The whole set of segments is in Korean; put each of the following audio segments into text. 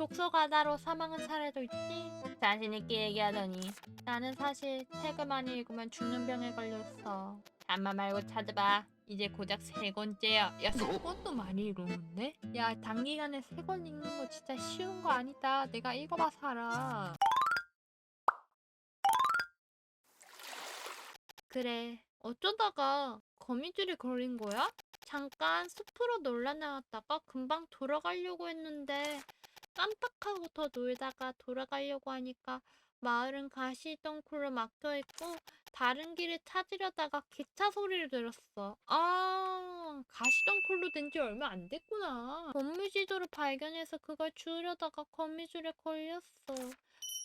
독서 과다로 사망한 사례도 있지. 자신 있게 얘기하더니 나는 사실 책을 많이 읽으면 죽는 병에 걸렸어. 잠만 말고 찾아봐. 이제 고작 세 권째야. 야, 세 권도 많이 읽었는데? 야, 단기간에 세 권 읽는 거 진짜 쉬운 거 아니다. 내가 읽어봐서 알아. 그래, 어쩌다가 거미줄이 걸린 거야? 잠깐 숲으로 놀러 나왔다가 금방 돌아가려고 했는데 깜빡하고 더 놀다가 돌아가려고 하니까 마을은 가시덩굴로 막혀 있고 다른 길을 찾으려다가 기차 소리를 들었어. 아, 가시덩굴로 된 지 얼마 안 됐구나. 보물지도를 발견해서 그걸 주우려다가 거미줄에 걸렸어.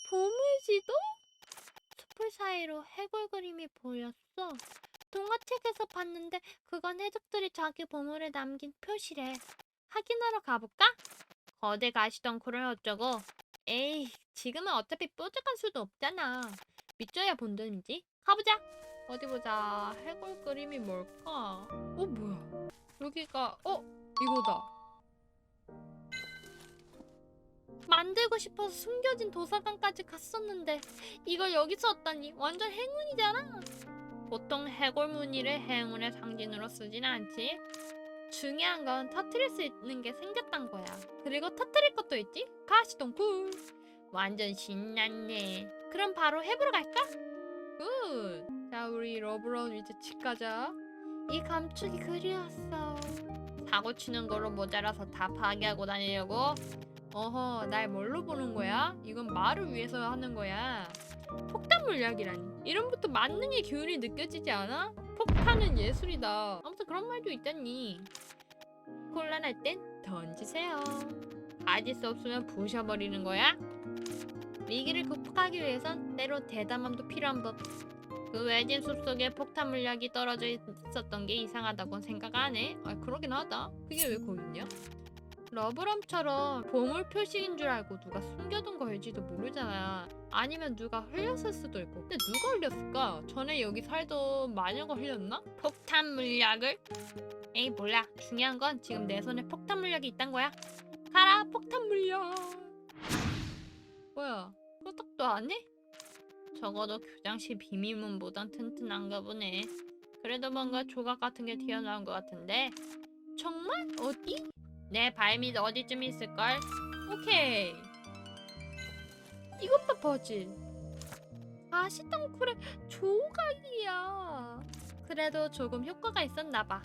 보물지도? 숲을 사이로 해골 그림이 보였어. 동화책에서 봤는데 그건 해적들이 자기 보물에 남긴 표시래. 확인하러 가볼까? 거대 가시덩굴을 어쩌고? 에이, 지금은 어차피 뾰족한 수도 없잖아. 믿져야 본다는지. 가보자. 어디 보자. 해골 그림이 뭘까? 어, 뭐야? 여기가 어, 이거다. 만들고 싶어서 숨겨진 도서관까지 갔었는데 이걸 여기서 얻다니 완전 행운이잖아. 보통 해골 무늬를 행운의 상징으로 쓰진 않지. 중요한 건 터트릴 수 있는 게 생겼단 거야. 그리고 터트릴 것도 있지? 가시동굴. 완전 신났네. 그럼 바로 해보러 갈까? 굿. 자, 우리 러브러 이제 집 가자. 이 감축이 그리웠어. 사고 치는 거로 모자라서 다 파괴하고 다니려고? 어허, 날 뭘로 보는 거야? 이건 말을 위해서 하는 거야. 폭탄 물약이라니. 이름부터 만능의 기운이 느껴지지 않아? 폭탄은 예술이다. 아무튼 그런 말도 있잖니. 곤란할 땐 던지세요. 가질 수 없으면 부셔버리는 거야. 위기를 극복하기 위해선 때로 대담함도 필요한 법. 그 외진 숲속에 폭탄 물약이 떨어져 있었던 게 이상하다고 생각 안 해? 아 그러긴 하다. 그게 왜 있냐? 러브럼처럼 보물 표식인 줄 알고 누가 숨겨둔 걸지도 모르잖아. 아니면 누가 흘렸을 수도 있고. 근데 누가 흘렸을까? 전에 여기 살던 마녀가 흘렸나? 폭탄 물약을? 에이 몰라. 중요한 건 지금 내 손에 폭탄 물약이 있단 거야. 가라 폭탄 물약. 뭐야? 끄떡도 안 해? 적어도 교장실 비밀문보단 튼튼한가 보네. 그래도 뭔가 조각 같은 게 튀어나온 것 같은데. 정말? 어디? 내 발밑 어디쯤 있을걸? 오케이. 이것 봐 버질. 아시덩굴의 조각이야. 그래도 조금 효과가 있었나 봐.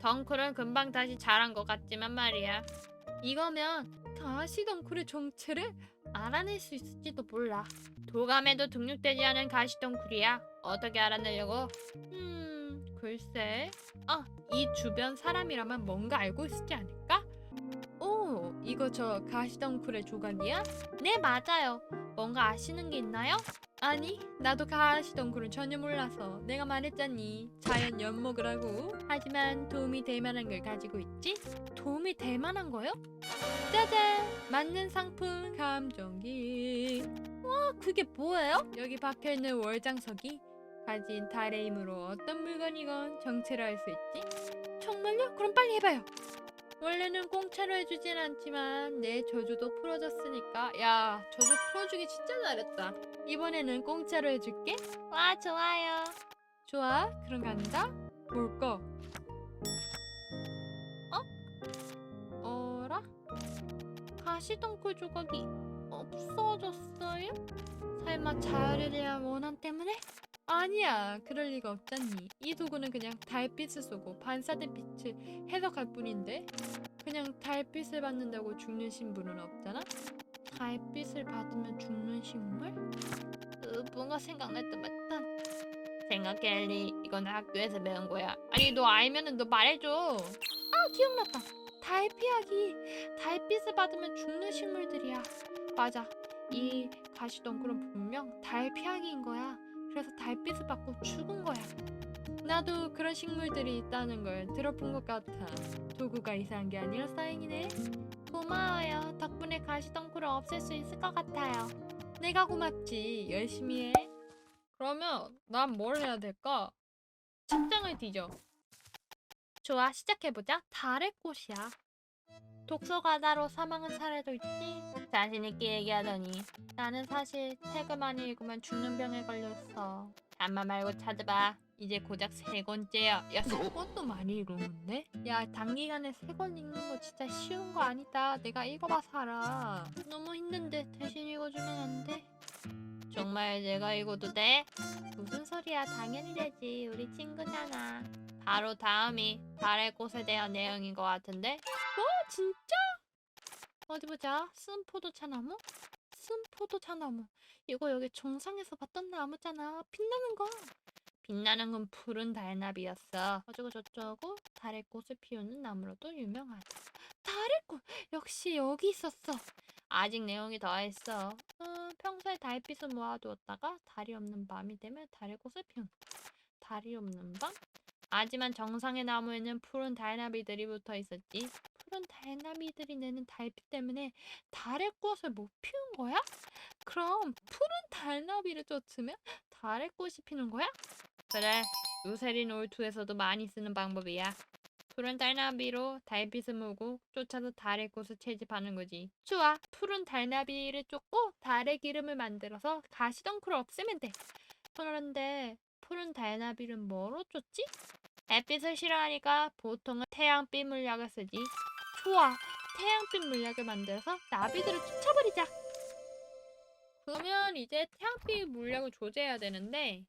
덩쿨은 금방 다시 자란 것 같지만 말이야. 이거면 가시덩굴의 정체를 알아낼 수 있을지도 몰라. 도감에도 등록되지 않은 가시덩굴이야. 어떻게 알아내려고? 음, 글쎄. 아, 이 주변 사람이라면 뭔가 알고 있지 않을까? 오, 이거 저 가시덩굴의 조각이야? 네, 맞아요. 뭔가 아시는 게 있나요? 아니, 나도 가시덩굴은 전혀 몰라서 내가 말했잖니. 자연 엿먹으라고. 하지만 도움이 될 만한 걸 가지고 있지? 도움이 될 만한 거요? 짜잔! 맞는 상품 감정기. 와, 그게 뭐예요? 여기 박혀있는 월장석이 가진 달의 힘으로 어떤 물건이건 정체를 알수 있지? 정말요? 그럼 빨리 해봐요. 원래는 공짜로 해주진 않지만 내 저주도 풀어졌으니까 야 저주 풀어주기 진짜 잘했다 이번에는 공짜로 해줄게 와 좋아요 좋아 그럼 간다 뭘까 어? 어라? 가시덩굴 조각이 없어졌어요? 설마 대한 원한 때문에? 아니야 그럴 리가 없잖니. 이 도구는 그냥 달빛을 쏘고 반사된 빛을 해석할 뿐인데? 그냥 달빛을 받는다고 죽는 신분은 없잖아 달빛을 받으면 죽는 식물? 으, 뭔가 생각날 듯 말듯 생각해 엘리 이건 학교에서 배운 거야. 아니 너 알면은 너 말해줘. 아 기억났다. 달피하기. 달빛을 받으면 죽는 식물들이야. 맞아. 이 가시덩굴은 분명 달피하기인 거야 그래서 달빛을 받고 죽은 거야. 나도 그런 식물들이 있다는 걸 들어본 것 같아. 도구가 이상한 게 아니라 다행이네. 고마워요. 덕분에 가시덩굴을 없앨 수 있을 것 같아요. 내가 고맙지. 열심히 해. 그러면 난 뭘 해야 될까? 책장을 뒤져. 좋아, 시작해보자. 달의 꽃이야. 독서 과다로 사망한 사례도 있지. 자신있게 얘기하더니 나는 사실 책을 많이 읽으면 죽는 병에 걸렸어. 잠만 말고 찾아봐. 이제 고작 세 권째야. 야, 세 권도 많이 읽었는데? 야, 단기간에 세 권 읽는 거 진짜 쉬운 거 아니다. 내가 읽어봐서 알아. 너무 힘든데 대신 읽어주면 안 돼? 정말 내가 읽어도 돼? 무슨 소리야? 당연히 되지. 우리 친구잖아. 바로 다음이 달의 꽃에 대한 내용인 것 같은데? 뭐? 진짜? 어디 보자. 쓴포도 차나무? 쓴포도 차나무. 이거 여기 정상에서 봤던 나무잖아. 빛나는 거. 빛나는 건 푸른 달나비였어. 어쩌고 저쩌고 달의 꽃을 피우는 나무로도 유명하다. 달의 꽃! 역시 여기 있었어. 아직 내용이 더 있어. 음, 평소에 달빛을 모아두었다가 달이 없는 밤이 되면 달의 꽃을 피운다. 달이 없는 밤? 하지만 정상의 나무에는 푸른 달나비들이 붙어 있었지. 푸른 달나비들이 내는 달빛 때문에 달의 꽃을 못 피운 거야? 그럼 푸른 달나비를 쫓으면 달의 꽃이 피는 거야? 그래, 루세린 올투에서도 많이 쓰는 방법이야. 푸른 달나비로 달빛을 모으고 쫓아서 달의 꽃을 채집하는 거지. 좋아, 푸른 달나비를 쫓고 달의 기름을 만들어서 가시덩크를 없애면 돼. 그런데 푸른 달나비를 뭐로 쫓지? 햇빛을 싫어하니까 보통은 태양빛 물약을 쓰지. 좋아, 태양빛 물약을 만들어서 나비들을 쫓아버리자. 그러면 이제 태양빛 물약을 조제해야 되는데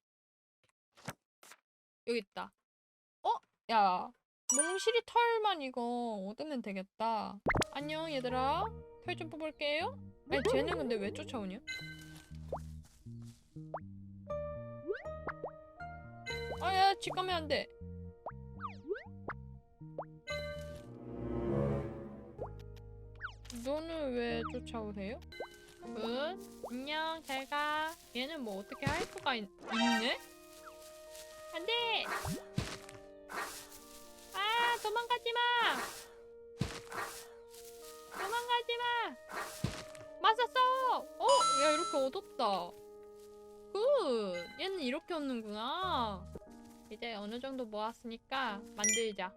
여기 있다. 어? 야, 몽실이 털만 이거 얻으면 되겠다. 안녕 얘들아. 털 좀 뽑을게요. 아니 쟤는 근데 왜 쫓아오냐? 아야 집 가면 안 돼. 쫓아오세요? 굿. 안녕 잘 가. 얘는 뭐 어떻게 할 수가 있, 있네? 안 돼! 아, 도망가지 마! 도망가지 마! 맞았어! 어, 야, 이렇게 얻었다. 굿! 얘는 이렇게 얻는구나. 이제 어느 정도 모았으니까 만들자.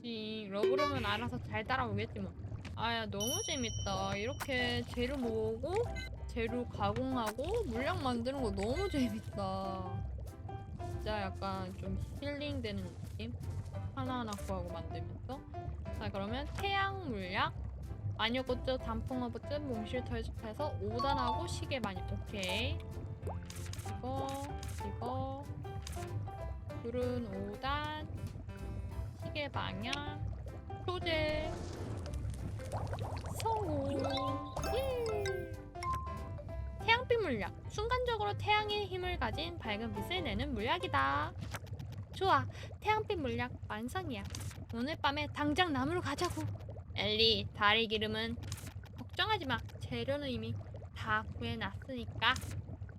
징, 러브룸은 알아서 잘 따라오겠지 뭐. 아야, 너무 재밌다. 이렇게 재료 모으고, 재료 가공하고 물량 만드는 거 너무 재밌다. 진짜 약간 좀 힐링되는 느낌? 하나하나 구하고 만들면서. 자, 그러면 태양 물약, 마녀꽃즙, 단풍어부즙, 몽실털즙해서 5단하고 시계 많이. 오케이. 이거, 이거. 굴은 5단, 시계 방향, 소재, 성공. 예. 태양빛 물약. 순간적으로 태양의 힘을 가진 밝은 빛을 내는 물약이다. 좋아. 태양빛 물약 완성이야. 오늘 밤에 당장 나무로 가자고. 엘리, 다리 기름은 걱정하지 마. 재료는 이미 다 구해놨으니까.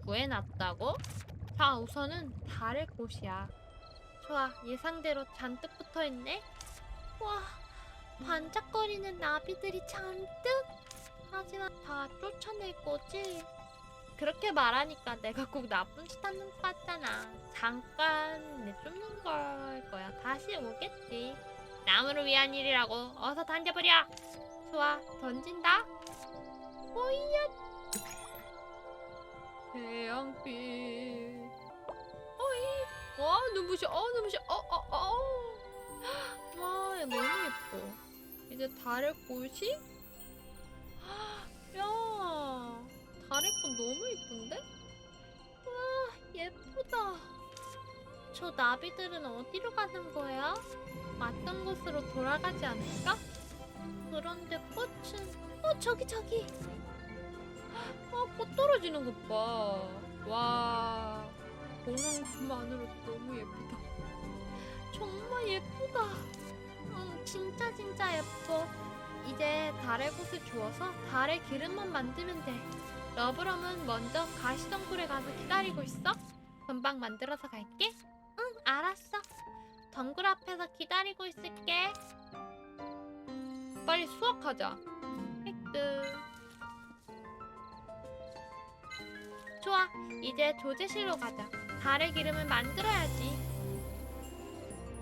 구해놨다고? 자, 우선은 달의 꽃이야. 좋아. 예상대로 잔뜩 붙어있네. 와, 반짝거리는 나비들이 잔뜩. 하지만 다 쫓아낼 거지. 그렇게 말하니까 내가 꼭 나쁜 짓 하는 것 같잖아. 잠깐 내쫓는 걸 거야. 다시 오겠지. 나무를 위한 일이라고. 어서 던져버려. 좋아, 던진다. 오이야. 태양빛. 어이. 와, 눈부셔. 어, 눈부셔. 어, 어, 어. 와, 얘 너무 예뻐. 이제 달의 꽃이? 야. 달의 꽃 너무 이쁜데? 와 예쁘다. 저 나비들은 어디로 가는 거야? 왔던 곳으로 돌아가지 않을까? 그런데 꽃은 어 저기 저기. 아꽃 떨어지는 것 봐. 와 보는 것만으로 너무 예쁘다. 정말 예쁘다. 응 진짜 진짜 예뻐. 이제 달의 꽃을 주워서 달의 기름만 만들면 돼. 러브럼은 먼저 가시덩굴에 가서 기다리고 있어. 금방 만들어서 갈게. 응, 알았어. 덩굴 앞에서 기다리고 있을게. 빨리 수확하자. 획득. 좋아, 이제 조제실로 가자. 달의 기름을 만들어야지.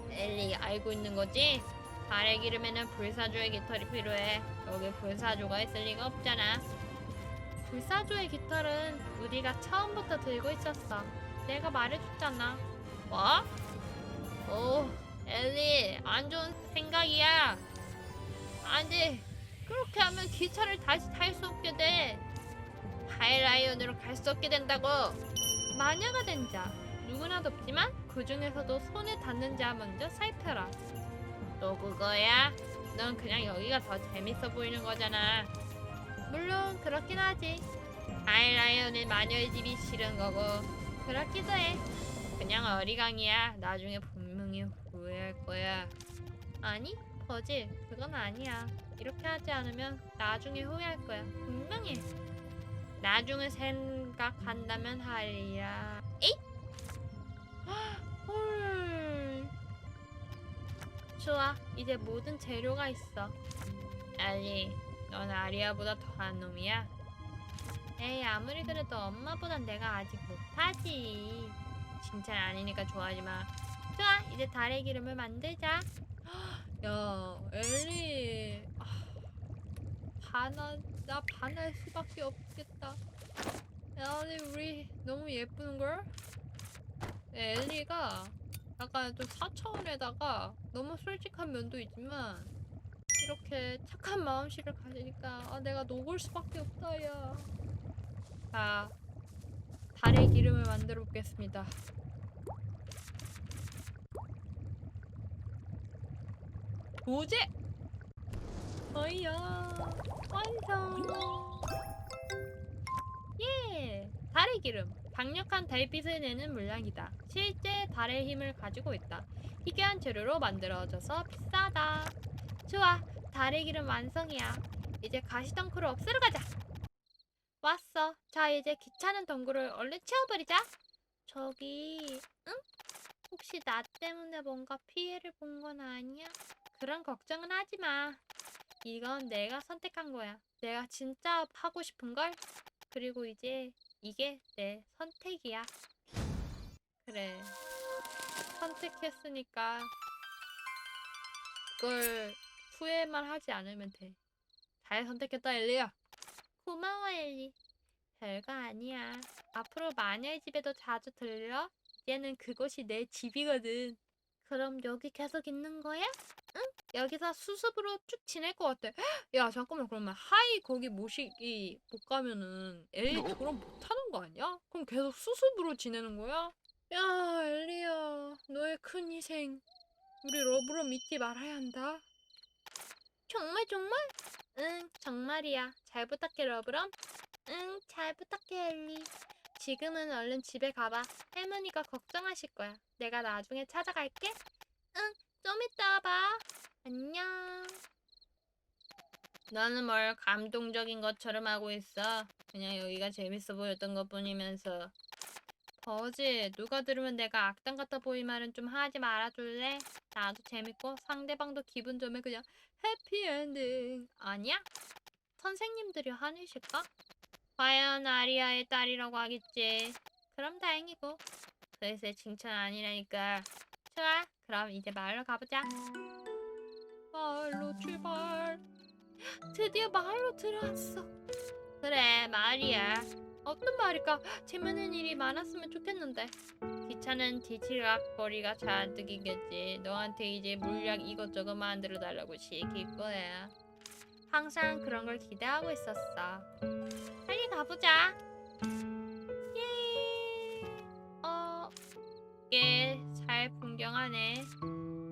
엘리 알고 있는 거지? 달의 기름에는 불사조의 깃털이 필요해. 여기 불사조가 있을 리가 없잖아. 불사조의 깃털은 우리가 처음부터 들고 있었어. 내가 말해줬잖아. 뭐? 오, 엘리, 안 좋은 생각이야. 안 돼. 그렇게 하면 기차를 다시 탈 수 없게 돼. 하이라이온으로 갈 수 없게 된다고. 마녀가 된 자. 누구나 덥지만 그 중에서도 손에 닿는 자 먼저 살펴라. 또 그거야? 넌 그냥 여기가 더 재밌어 보이는 거잖아. 물론 그렇긴 하지. 하이라이온의 마녀의 집이 싫은 거고 그렇기도 해. 그냥 어리광이야. 나중에 분명히 후회할 거야. 아니, 버질, 그건 아니야. 이렇게 하지 않으면 나중에 후회할 거야. 분명해. 나중에 생각한다면 할 일이야. 에잇! 좋아, 이제 모든 재료가 있어. 알리, 넌 아리아보다 더한 놈이야. 에이, 아무리 그래도 엄마보단 내가 아직 못하지. 칭찬 아니니까 좋아하지 마. 좋아, 이제 달의 기름을 만들자. 야, 엘리. 아, 반한, 나 반할 수밖에 없겠다. 야, 근데 우리 너무 예쁜걸? 엘리가 약간 좀 사차원에다가 너무 솔직한 면도 있지만 이렇게 착한 마음씨를 가지니까 아, 내가 녹을 수밖에 없다, 야. 자, 달의 기름을 만들어 보겠습니다. 도제! 어이야, 완성! 예! 달의 기름. 강력한 달빛을 내는 물약이다. 실제 달의 힘을 가지고 있다. 희귀한 재료로 만들어져서 비싸다. 좋아, 달의 기름 완성이야. 이제 가시덩굴을 없애러 가자. 왔어. 자, 이제 귀찮은 덩굴을 얼른 치워버리자. 저기, 응? 혹시 나 때문에 뭔가 피해를 본 건 아니야? 그런 걱정은 하지 마. 이건 내가 선택한 거야. 내가 진짜 하고 싶은 걸. 그리고 이제 이게 내 선택이야. 그래. 선택했으니까 그걸 후회만 하지 않으면 돼. 잘 선택했다, 엘리야. 고마워, 엘리. 별거 아니야. 앞으로 마녀의 집에도 자주 들려. 이제는 그곳이 내 집이거든. 그럼 여기 계속 있는 거야? 응? 여기서 수습으로 쭉 지낼 것 같아. 야, 잠깐만. 그러면 하이 거기 모시기 못 가면은 엘리 그럼 못 하는 거 아니야? 그럼 계속 수습으로 지내는 거야? 야, 엘리야. 너의 큰 희생. 우리 러브로 믿지 말아야 한다. 정말 정말? 응, 정말이야. 잘 부탁해, 러브럼. 응, 잘 부탁해, 엘리. 지금은 얼른 집에 가봐. 할머니가 걱정하실 거야. 내가 나중에 찾아갈게. 응, 좀 이따 봐. 안녕. 너는 뭘 감동적인 것처럼 하고 있어. 그냥 여기가 재밌어 보였던 것 뿐이면서. 버지, 누가 들으면 내가 악당 같아 보일 말은 좀 하지 말아줄래? 나도 재밌고 상대방도 기분 좋으면 그냥 해피엔딩. 아니야? 선생님들이 화내실까? 과연 아리아의 딸이라고 하겠지. 그럼 다행이고. 슬슬 칭찬 아니라니까. 좋아, 그럼 이제 마을로 가보자. 마을로 출발. 드디어 마을로 들어왔어. 그래, 마을이야. 어떤 마을일까? 재밌는 일이 많았으면 좋겠는데. 기차는 뒤치락거리가 잔뜩이겠지. 너한테 이제 물약 이것저것 만들어 달라고 시킬 거야. 항상 그런 걸 기대하고 있었어. 빨리 가보자. 예. 어, 꽤잘 풍경하네.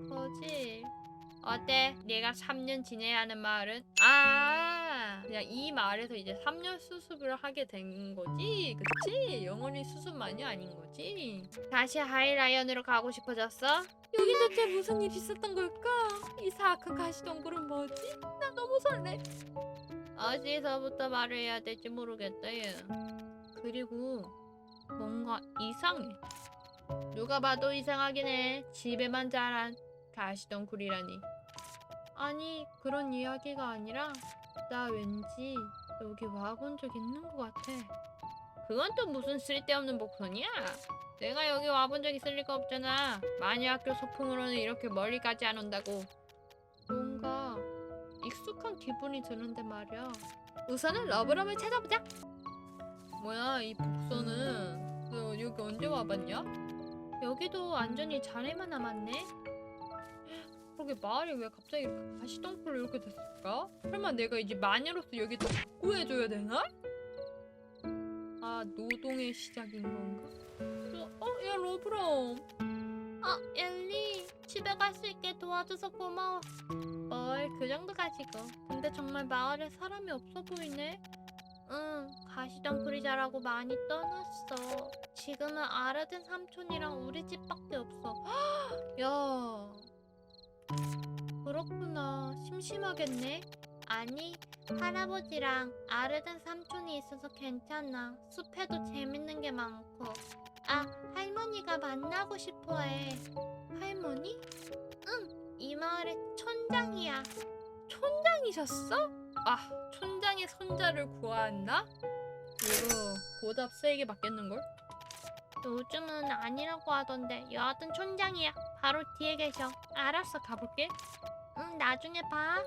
뭐지? 어때? 내가 3년 지내야 하는 마을은? 아, 그냥 이 마을에서 이제 3년 수습을 하게 된 거지? 그치? 영원히 수습만이 아닌 거지? 다시 하이라이언으로 가고 싶어졌어? 여기 대체 무슨 일 있었던 걸까? 이 사악한 가시덩굴은 뭐지? 나 너무 설레. 어디서부터 말을 해야 될지 모르겠다, 얘. 그리고 뭔가 이상해. 누가 봐도 이상하긴 해. 집에만 자란 가시덩굴이라니. 아니, 그런 이야기가 아니라 나 왠지 여기 와본 적 있는 것 같아. 그건 또 무슨 쓸데없는 복선이야? 내가 여기 와본 적 있을 리가 없잖아. 마녀 학교 소풍으로는 이렇게 멀리까지 안 온다고. 익숙한 기분이 드는데 말이야. 우선은 러브럼을 찾아보자. 뭐야 이 복서는 너 여기 언제 와봤냐? 여기도 완전히 자네만 남았네. 그러게 마을이 왜 갑자기 이렇게 가시덩굴로 이렇게 됐을까? 설마 내가 이제 마녀로서 여기 더 구해줘야 되나? 아 노동의 시작인 건가? 어, 어, 야 러브럼. 어, 엘리 집에 갈 수 있게 도와줘서 고마워. 뭘그 정도 가지고. 근데 정말 마을에 사람이 없어 보이네. 응, 가시덩굴이 자라고 많이 떠났어. 지금은 아르든 삼촌이랑 우리 집밖에 없어. 야, 그렇구나. 심심하겠네. 아니, 할아버지랑 아르든 삼촌이 있어서 괜찮아. 숲에도 재밌는 게 많고. 아, 할머니가 만나고 싶어 해. 할머니? 응, 이 마을의 촌장이야. 촌장이셨어? 아, 촌장의 손자를 구한다? 이거 보답 세게 받겠는걸? 요즘은 아니라고 하던데 여하튼 촌장이야. 바로 뒤에 계셔. 알았어, 가볼게. 응, 나중에 봐.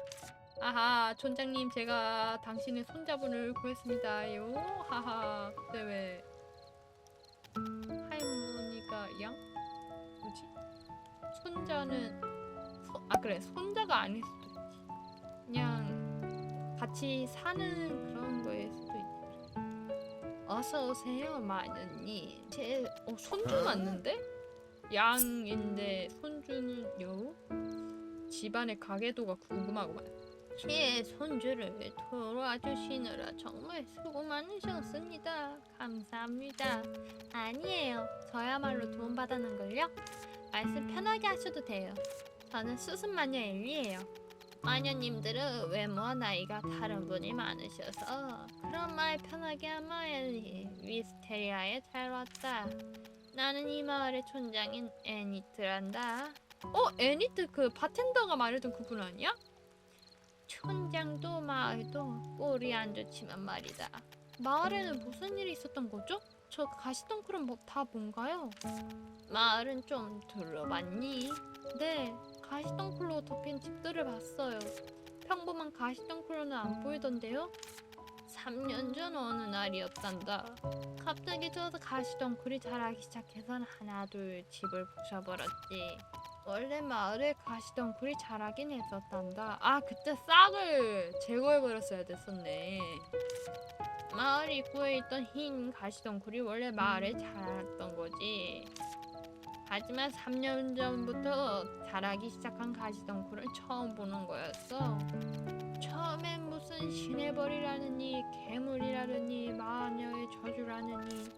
아하, 촌장님 제가 당신의 손자분을 구했습니다요. 하하, 근데 왜 할머니가 양? 뭐지? 손자는 소- 아 그래 손자가 아닐 수도 있지. 그냥 같이 사는 그런. 어서 오세요, 마녀님. 제 어, 손주 맞는데? 양인데 손주는 여우? 집안의 가계도가 궁금하구만. 제 손주를 도와주시느라 정말 수고 많으셨습니다. 감사합니다. 아니에요. 저야말로 도움 받았는 걸요? 말씀 편하게 하셔도 돼요. 저는 수습 마녀 엘리예요. 마녀님들은 외모와 나이가 다른 분이 많으셔서 그런 말 편하게 하마 엘리. 위스테리아에 잘 왔다. 나는 이 마을의 촌장인 애니트란다. 어? 애니트 그 바텐더가 말했던 그분 아니야? 촌장도 마을도 꼴이 안 좋지만 말이다. 마을에는 무슨 일이 있었던 거죠? 저 가시덩굴은 뭐 다 뭔가요? 마을은 좀 둘러봤니? 네, 가시덩굴로 덮인 집들을 봤어요. 평범한 가시덩굴로는 안 보이던데요? 3년 전 어느 날이었단다. 갑자기 저 가시덩굴이 자라기 시작해선 하나 둘 집을 부셔버렸지. 원래 마을에 가시덩굴이 자라긴 했었단다. 아 그때 싹을 제거해버렸어야 됐었네. 마을 입구에 있던 흰 가시덩굴이 원래 마을에 자랐던 거지. 하지만 3년 전부터 자라기 시작한 가시덩굴은 처음 보는 거였어. 처음엔 무슨 신의 벌이라느니 괴물이라느니 마녀의 저주라느니.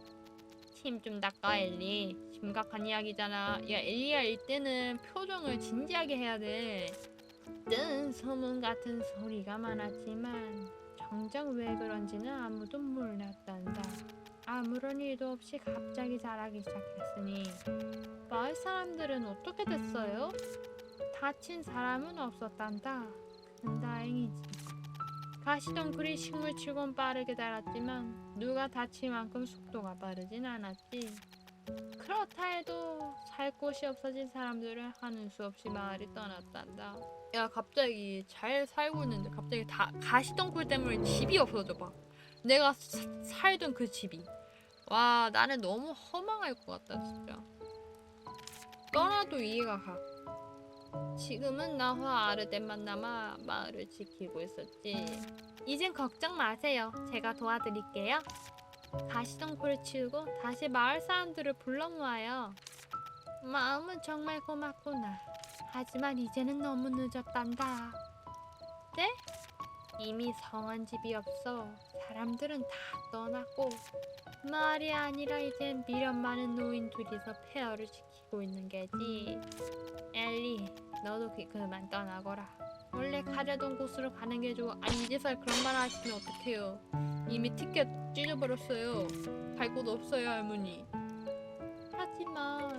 힘좀 닦아 엘리. 심각한 이야기잖아. 야 엘리야 이때는 표정을 진지하게 해야 돼. 그땐 소문 같은 소리가 많았지만 정작 왜 그런지는 아무도 몰랐단다 아무런 일도 없이 갑자기 자라기 시작했으니 마을 사람들은 어떻게 됐어요? 다친 사람은 없었단다 그건 다행이지 가시덩굴이 식물 치곤 빠르게 자랐지만 누가 다칠 만큼 속도가 빠르진 않았지. 그렇다 해도 살 곳이 없어진 사람들은 하는 수 없이 마을이 떠났단다. 야 갑자기 잘 살고 있는데 갑자기 다 가시덩굴 때문에 집이 없어져 봐. 내가 사- 살던 그 집이. 와 나는 너무 허망할 것 같다 진짜. 떠나도 이해가 가. 지금은 나와 아르덴만 남아 마을을 지키고 있었지. 이젠 걱정 마세요. 제가 도와드릴게요. 가시덩굴을 치우고 다시 마을 사람들을 불러 모아요. 마음은 정말 고맙구나. 하지만 이제는 너무 늦었단다. 네? 이미 성한 집이 없어. 사람들은 다 떠났고 마을이 아니라 이젠 미련 많은 노인 둘이서 폐허를 지키고 있는 게지. 엘리, 너도 그- 그만 떠나거라. 원래 가려던 곳으로 가는 게 좋아. 아니 이제서 그런 말 하시면 어떡해요. 이미 티켓 찢어버렸어요. 갈 곳 없어요 할머니. 하지만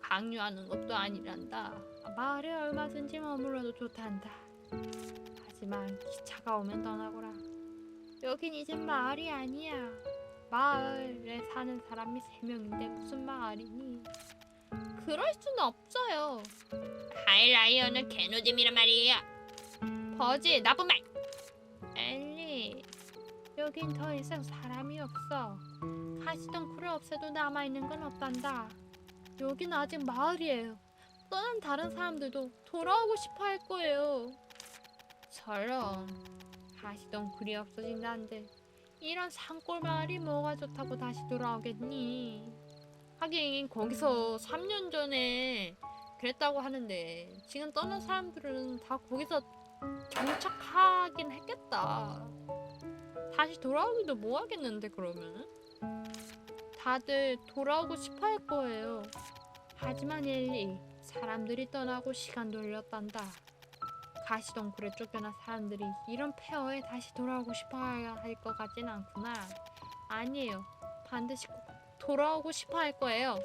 강요하는 것도 아니란다. 마을에 얼마든지 머물러도 좋단다. 하지만 기차가 오면 떠나거라. 여긴 이젠 마을이 아니야. 마을에 사는 사람이 세 명인데 무슨 마을이니? 그럴 수는 없어요. 하이라이언은 개노잼이란 말이에요. 버지 나쁜 말. 엘리 여긴 더 이상 사람이 없어. 가시던 쿨을 없애도 남아 있는 건 없단다. 여긴 아직 마을이에요. 떠난 다른 사람들도 돌아오고 싶어 할 거예요. 저런 가시던 굴이 없어진다는데 이런 산골 마을이 뭐가 좋다고 다시 돌아오겠니? 하긴 거기서 3년 전에 그랬다고 하는데 지금 떠난 사람들은 다 거기서 정착하긴 했겠다. 다시 돌아오기도 뭐 하겠는데 그러면은? 다들 돌아오고 싶어 할 거예요. 하지만 엘리, 사람들이 떠나고 시간 돌렸단다. 가시덩굴에 쫓겨난 사람들이 이런 폐허에 다시 돌아오고 싶어 할것 같진 않구나. 아니에요. 반드시 꼭 돌아오고 싶어 할 거예요.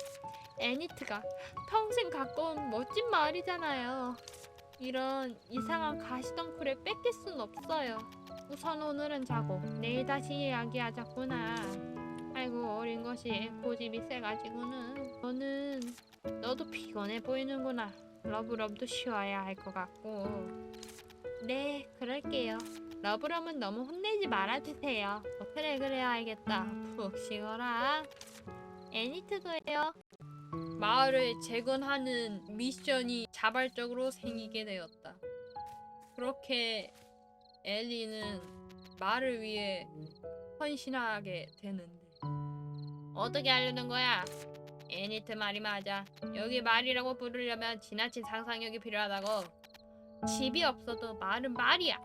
애니트가 평생 가까운 멋진 마을이잖아요. 이런 이상한 가시덩굴에 뺏길 순 없어요. 우선 오늘은 자고 내일 다시 이야기하자꾸나. 아이고 어린 것이 고집이 세가지고는 너는 너도 피곤해 보이는구나. 러브러브도 쉬어야 할 것 같고. 네, 그럴게요. 러브러브는 너무 혼내지 말아주세요. 어, 그래 그래 알겠다. 푹 쉬거라. 애니트도예요. 마을을 재건하는 미션이 자발적으로 생기게 되었다. 그렇게 엘리는 말을 위해 헌신하게 되는데 어떻게 하려는 거야? 애니트 말이 맞아. 여기 말이라고 부르려면 지나친 상상력이 필요하다고. 집이 없어도 말은 말이야.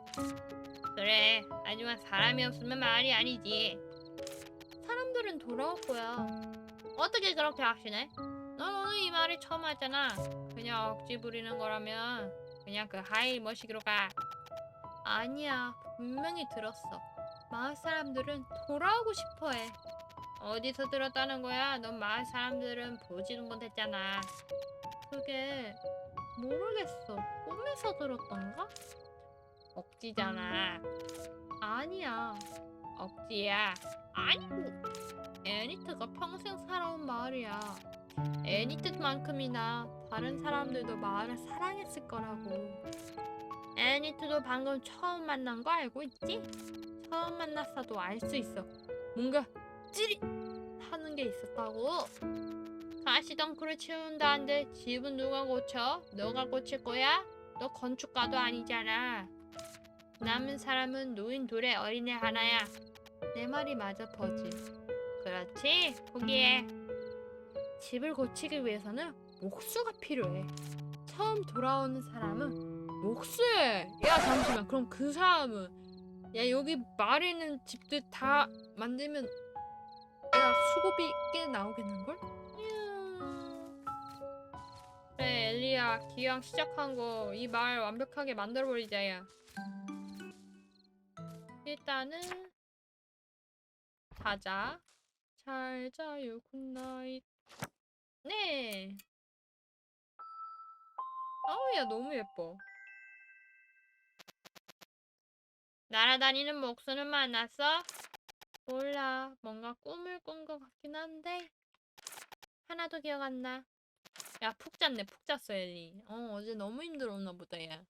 그래. 하지만 사람이 없으면 말이 아니지. 사람들은 거야. 어떻게 그렇게 확신해? 넌 오늘 이 말을 처음 하잖아. 그냥 억지 부리는 거라면 그냥 그 하이 머시기로 가. 아니야. 분명히 들었어. 마을 사람들은 돌아오고 싶어해. 어디서 들었다는 거야? 넌 마을 사람들은 보지도 못했잖아. 그게 모르겠어. 꿈에서 들었던가? 억지잖아. 아니야. 억지야. 아니고. 애니트가 평생 살아온 마을이야. 애니트만큼이나 다른 사람들도 마을을 사랑했을 거라고. 애니트도 방금 처음 만난 거 알고 있지? 처음 만났어도 알 수 있어. 뭔가 찌릿 하는 게 있었다고. 가시덩굴을 치운다는데 집은 누가 고쳐? 너가 고칠 거야? 너 건축가도 아니잖아. 남은 사람은 노인 둘의 어린애 하나야. 내 말이 맞아 버지. 그렇지? 포기해. 집을 고치기 위해서는 목수가 필요해. 처음 돌아오는 사람은 목수해. 야 잠시만. 그럼 그 사람은 야 여기 마을에 있는 집들 다 만들면 야 수고비 꽤 나오겠는걸? 그래 엘리야 기왕 시작한 거 이 마을 완벽하게 만들어버리자 야. 일단은 자자. 잘 자요 굿나잇. 네. 아우 야 너무 예뻐. 날아다니는 목수는 만났어? 몰라. 뭔가 꿈을 꾼 것 같긴 한데 하나도 기억 안 나. 야, 푹 잤네. 푹 잤어, 엘리. 어, 어제 너무 힘들었나 보다, 야.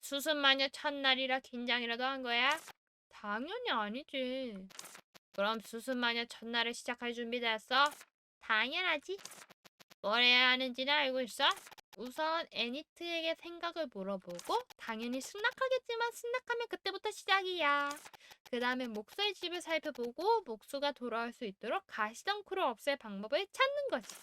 수습마녀 첫날이라 긴장이라도 한 거야? 당연히 아니지. 그럼 수습마녀 첫날을 시작할 준비 됐어? 당연하지. 뭘 해야 하는지는 알고 있어? 우선 애니트에게 생각을 물어보고 당연히 승낙하겠지만 승낙하면 그때부터 시작이야. 그 다음에 목수의 집을 살펴보고 목수가 돌아올 수 있도록 가시덩쿨을 없앨 방법을 찾는 거지.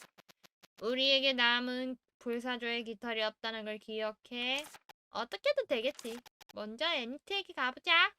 우리에게 남은 불사조의 깃털이 없다는 걸 기억해. 어떻게든 되겠지. 먼저 애니트에게 가보자.